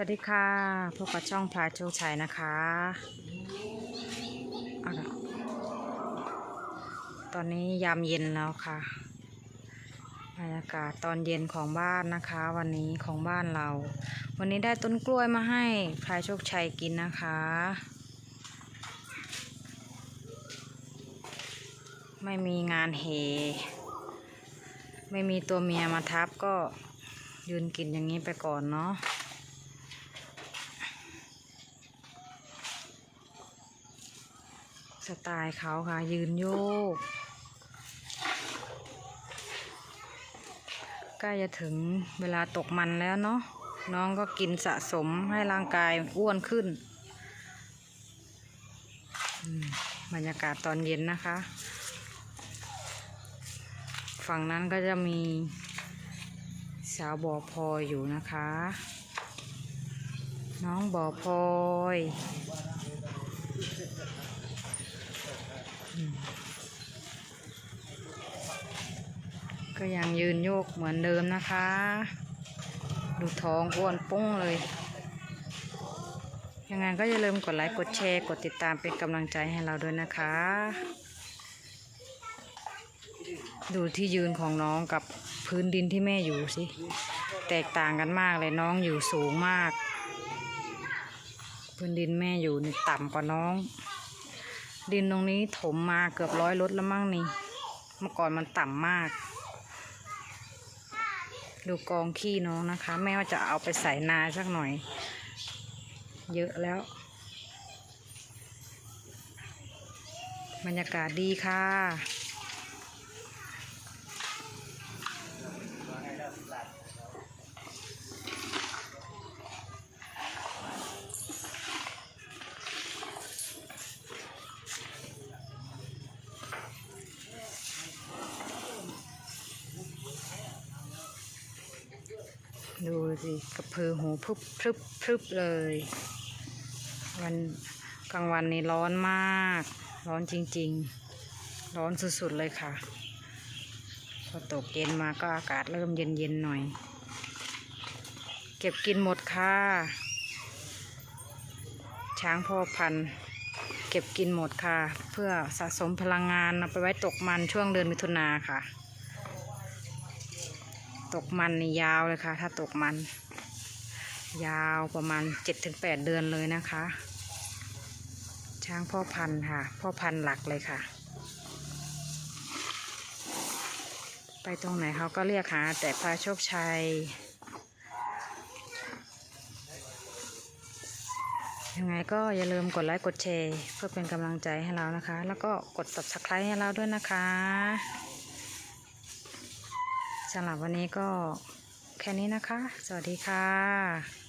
สวัสดีค่ะพบกับช่องพลายโชคชัยนะคะเอาละตอนนี้ยามเย็นแล้วค่ะบรรยากาศตอนเย็นของบ้านนะคะ วันนี้ของบ้านเรา วันนี้ได้ต้นกล้วยมาให้พลายโชคชัยกินนะคะ ไม่มีงานเฮไม่มีตัวเมียมาทับก็ยืนกินอย่างนี้ไปก่อนเนาะ สไตล์เขาค่ะ ยืนโยก ใกล้จะถึงเวลาตกมันแล้วเนาะน้องก็กินสะสมให้ร่างกายอ้วนขึ้น บรรยากาศตอนเย็นนะคะ ฝั่งนั้นก็จะมีสาวบอพลอยอยู่นะคะ น้องบอพลอย ก็ยังยืนโยกเหมือนเดิมนะคะ ดูท้องอ้วนปุ้งเลย ยังไงก็อย่าลืมกดไลค์ กดแชร์ กดติดตามเป็นกำลังใจให้เราด้วยนะคะ ดูที่ยืนของน้องกับพื้นดินที่แม่อยู่สิ แตกต่างกันมากเลยน้องอยู่สูงมาก พื้นดินแม่อยู่นี่ต่ำกว่าน้อง ดินตรงนี้ถมมาเกือบร้อยรถแล้วมั้งนี่ เมื่อก่อนมันต่ำมาก ดูกองขี้น้องนะคะ แม่ว่าจะเอาไปใส่นาสักหน่อย เยอะแล้ว บรรยากาศดีค่ะ ดูสิกระพือหูพึบพึบพึบเลย วันกลางวันนี้ร้อนมาก ร้อนจริง ๆ ร้อนสุดๆเลยค่ะ พอตกเย็นมาก็อากาศเริ่มเย็นๆหน่อย เก็บกินหมดค่ะ ช้างพ่อพันธุ์เก็บกินหมดค่ะ เพื่อสะสมพลังงานเอาไปไว้ตกมันช่วงเดือนมิถุนาค่ะ ตกมันนี่ยาวเลยค่ะ ถ้าตกมัน ยาวประมาณเจ็ดถึงแปดเดือนเลยนะคะ ช้างพ่อพันธุ์ค่ะ พ่อพันธุ์หลักเลยค่ะ ไปตรงไหนเขาก็เรียกหาแต่พระโชคชัย ยังไงก็อย่าลืมกดไลค์กดแชร์ เพื่อเป็นกำลังใจให้เรานะคะ แล้วก็กด subscribe ให้เราด้วยนะคะ สำหรับวันนี้ก็แค่นี้นะคะ สวัสดีค่ะ